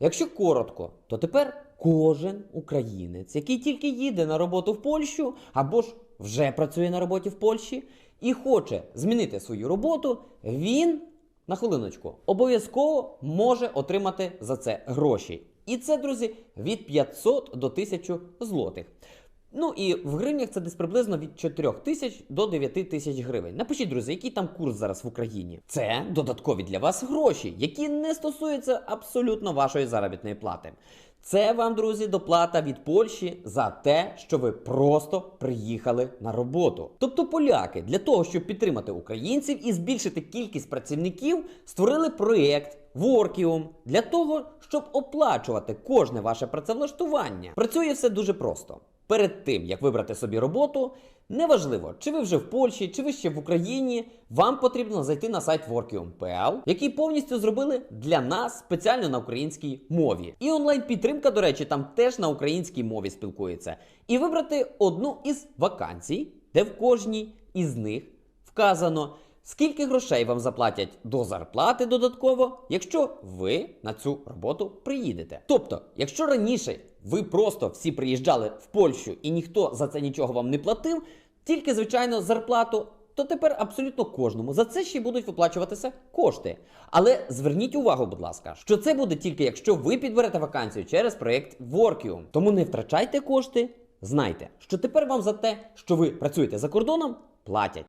Якщо коротко, то тепер кожен українець, який тільки їде на роботу в Польщу або ж вже працює на роботі в Польщі і хоче змінити свою роботу, він на хвилиночку обов'язково може отримати за це гроші. І це, друзі, від 500 до 1000 злотих. Ну і в гривнях це десь приблизно від 4 тисяч до 9 тисяч гривень. Напишіть, друзі, який там курс зараз в Україні. Це додаткові для вас гроші, які не стосуються абсолютно вашої заробітної плати. Це вам, друзі, доплата від Польщі за те, що ви просто приїхали на роботу. Тобто поляки для того, щоб підтримати українців і збільшити кількість працівників, створили проєкт Workium для того, щоб оплачувати кожне ваше працевлаштування. Працює все дуже просто. Перед тим, як вибрати собі роботу, неважливо, чи ви вже в Польщі, чи ви ще в Україні, вам потрібно зайти на сайт Workium.pl, який повністю зробили для нас спеціально на українській мові. І онлайн-підтримка, до речі, там теж на українській мові спілкується. І вибрати одну із вакансій, де в кожній із них вказано. Скільки грошей вам заплатять до зарплати додатково, якщо ви на цю роботу приїдете? Тобто, якщо раніше ви просто всі приїжджали в Польщу і ніхто за це нічого вам не платив, тільки звичайно зарплату, то тепер абсолютно кожному за це ще будуть виплачуватися кошти. Але зверніть увагу, будь ласка, що це буде тільки якщо ви підберете вакансію через проект Workium. Тому не втрачайте кошти. Знайте, що тепер вам за те, що ви працюєте за кордоном, платять.